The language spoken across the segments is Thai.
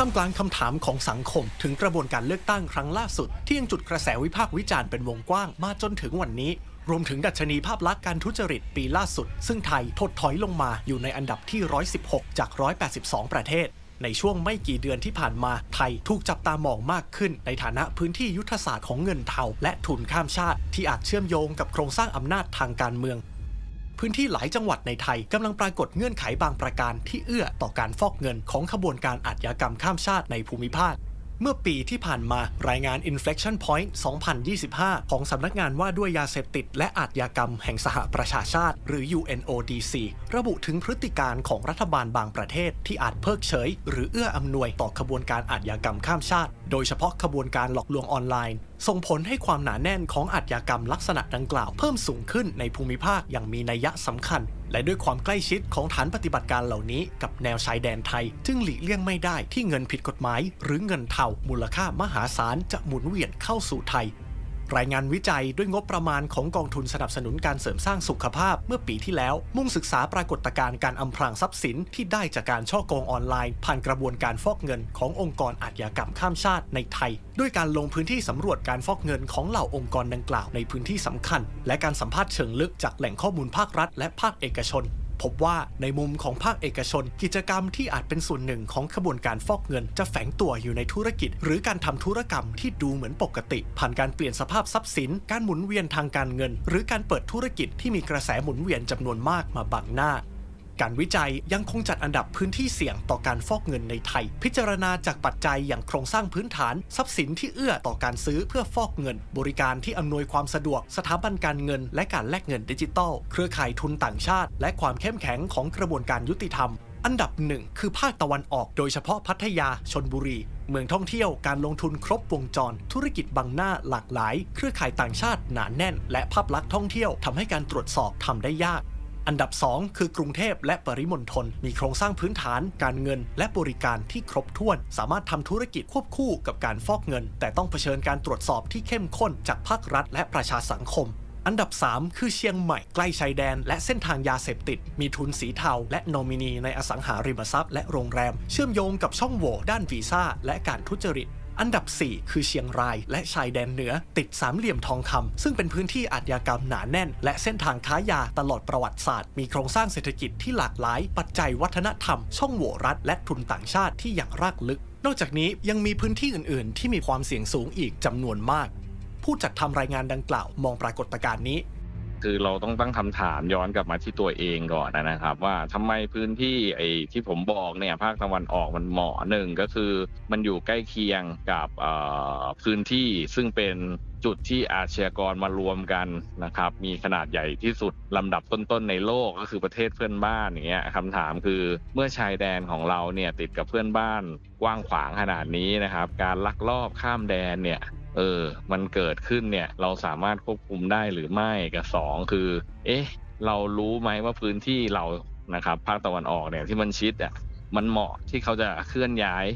ท่ามกลางคำถามของสังคม ถึงกระบวนการเลือกตั้งครั้งล่าสุด ที่ยังจุดกระแสวิพากษ์วิจารณ์เป็นวงกว้างมาจนถึงวันนี้ รวมถึงดัชนีภาพลักษณ์การทุจริตปีล่าสุด ซึ่งไทยถดถอยลงมาอยู่ในอันดับที่ 116 จาก 182 ประเทศ ในช่วงไม่กี่เดือนที่ผ่านมาไทยถูกจับตามองมากขึ้น ในฐานะพื้นที่ยุทธศาสตร์ของเงินเทาและทุนข้ามชาติ ที่อาจเชื่อมโยงกับโครงสร้างอำนาจทางการเมือง พื้นที่หลายจังหวัดในไทยกำลังปรากฏเงื่อนไขบางประการที่เอื้อต่อการฟอกเงินของขบวนการอาชญากรรมข้ามชาติในภูมิภาคเมื่อปีที่ผ่านมารายงาน Inflection Point 2025 ของสำนักงานว่าด้วยยาเสพติด และอาชญากรรมแห่งสหประชาชาติ หรือ UNODC ระบุถึงพฤติการของรัฐบาลบางประเทศที่อาจเพิกเฉย หรือเอื้ออำนวยต่อขบวนการอาชญากรรมข้ามชาติ โดยเฉพาะขบวนการหลอกลวงออนไลน์ ส่งผลให้ความหนาแน่นของอาชญากรรมลักษณะดังกล่าวเพิ่มสูงขึ้นในภูมิภาคอย่างมีนัยสำคัญ และด้วยความใกล้ชิดของฐานปฏิบัติการเหล่านี้กับแนวชายแดนไทย จึงหลีกเลี่ยงไม่ได้ที่เงินผิดกฎหมาย หรือเงินเทามูลค่ามหาศาลจะหมุนเวียนเข้าสู่ไทย รายงานวิจัยด้วยงบประมาณของกองทุนสนับสนุนการเสริมสร้างสุขภาพเมื่อปีที่แล้ว มุ่งศึกษาปรากฏการณ์การอำพรางทรัพย์สินที่ได้จากการช่อโกงออนไลน์ ผ่านกระบวนการฟอกเงินขององค์กรอาชญากรรมข้ามชาติในไทย ด้วยการลงพื้นที่สำรวจการฟอกเงินของเหล่าองค์กรดังกล่าวในพื้นที่สำคัญ และการสัมภาษณ์เชิงลึกจากแหล่งข้อมูลภาครัฐ และภาคเอกชน พบว่าในมุมของภาคเอกชน กิจกรรมที่อาจเป็นส่วนหนึ่งของขบวนการฟอกเงิน จะแฝงตัวอยู่ในธุรกิจ หรือการทำธุรกรรมที่ดูเหมือนปกติ ผ่านการเปลี่ยนสภาพทรัพย์สิน การหมุนเวียนทางการเงิน หรือการเปิดธุรกิจที่มีกระแสหมุนเวียนจำนวนมากมาบังหน้า การวิจัยยังคงจัดอันดับพื้นที่เสี่ยงต่อการฟอกเงินในไทย พิจารณาจากปัจจัยอย่างโครงสร้างพื้นฐาน ทรัพย์สินที่เอื้อต่อการซื้อเพื่อฟอกเงิน บริการที่อำนวยความสะดวก สถาบันการเงิน และการแลกเงินดิจิทัลเครือข่ายทุนต่างชาติ และความเข้มแข็งของกระบวนการยุติธรรมอันดับหนึ่งคือภาคตะวันออกโดยเฉพาะพัทยาชนบุรี เมืองท่องเที่ยวการลงทุนครบวงจร ธุรกิจบังหน้าหลากหลาย เครือข่ายต่างชาติหนาแน่น และภาพลักษณ์ท่องเที่ยวทำให้การตรวจสอบทำได้ยาก อันดับ 2 คือกรุงเทพและปริมณฑลมีโครงสร้างพื้นฐาน การเงิน และบริการที่ครบถ้วน สามารถทำธุรกิจควบคู่กับการฟอกเงิน แต่ต้องเผชิญการตรวจสอบที่เข้มข้นจากภาครัฐ และประชาสังคมอันดับ 3 คือเชียงใหม่ใกล้ชายแดน และเส้นทางยาเสพติด มีทุนสีเทาและโนมินีในอสังหาริมทรัพย์และโรงแรม เชื่อมโยงกับช่องโหว่ด้านวีซ่าและการทุจริต อันดับ 4 คือเชียงราย และชายแดนเหนือ ติดสามเหลี่ยมทองคำซึ่งเป็นพื้นที่อาชญากรรมหนาแน่น และเส้นทางค้ายาตลอดประวัติศาสตร์ มีโครงสร้างเศรษฐกิจที่หลากหลาย ปัจจัยวัฒนธรรม ช่องโหว่รัฐ และทุนต่างชาติที่อย่างรากลึก นอกจากนี้ยังมีพื้นที่อื่น ๆ ที่มีความเสี่ยงสูงอีกจำนวนมาก ผู้จัดทำรายงานดังกล่าวมองปรากฏการณ์นี้ คือเราต้องตั้งคำถามย้อนกลับมาที่ตัวเองก่อนนะครับ ว่าทำไมพื้นที่ไอ้ที่ผมบอกเนี่ยภาคตะวันออกมันเหมาะหนึ่งก็คือมันอยู่ใกล้เคียงกับพื้นที่ซึ่งเป็นจุดที่อาชญากรมารวมกันนะครับ มีขนาดใหญ่ที่สุดลำดับต้นๆในโลกก็คือประเทศเพื่อนบ้านอย่างเงี้ยคำถามคือเมื่อชายแดนของเราเนี่ยติดกับเพื่อนบ้านกว้างขวางขนาดนี้นะครับ การลักลอบข้ามแดนเนี่ยเออ มันเกิดขึ้นเนี่ย เราสามารถควบคุมได้หรือไม่กับสองคือ เอ๊ะ เรารู้ไหมว่าพื้นที่เรานะครับภาคตะวันออกเนี่ยที่มันชิดอะมันเหมาะที่เขาจะเคลื่อนย้าย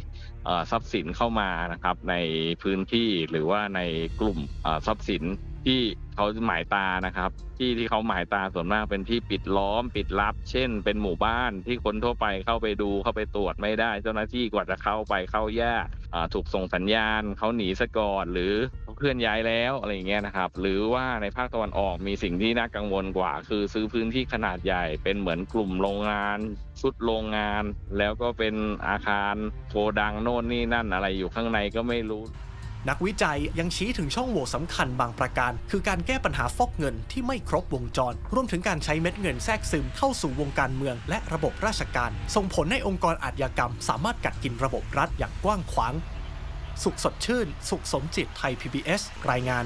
ทรัพย์สินเข้ามานะครับ ในพื้นที่หรือว่าในกลุ่มทรัพย์สินที่เขาหมายตานะครับ ที่ที่เขาหมายตาส่วนมากเป็นที่ปิดล้อมปิดลับ เช่น เป็นหมู่บ้านที่คนทั่วไปเข้าไปดูเข้าไปตรวจไม่ได้ เจ้าหน้าที่กว่าจะเข้าไปเข้ายาก ถูกส่งสัญญาณเขาหนีซะก่อนหรือเขาเคลื่อนย้ายแล้วอะไรอย่างเงี้ยนะครับ หรือว่าในภาคตะวันออกมีสิ่งที่น่ากังวลกว่า คือซื้อพื้นที่ขนาดใหญ่เป็นเหมือนกลุ่มโรงงาน ชุดโรงงาน แล้วก็เป็นอาคารโกดังโน่นนี่นั่นอะไรอยู่ข้างในก็ไม่รู้ นักวิจัยยังชี้ถึงช่องโหว่สำคัญบางประการ คือการแก้ปัญหาฟอกเงินที่ไม่ครบวงจร รวมถึงการใช้เม็ดเงินแทรกซึมเข้าสู่วงการเมือง และระบบราชการ ส่งผลให้องค์กรอาชญากรรม สามารถกัดกินระบบรัฐอย่างกว้างขวาง สุขสดชื่น สุขสมจิตไทย PBS รายงาน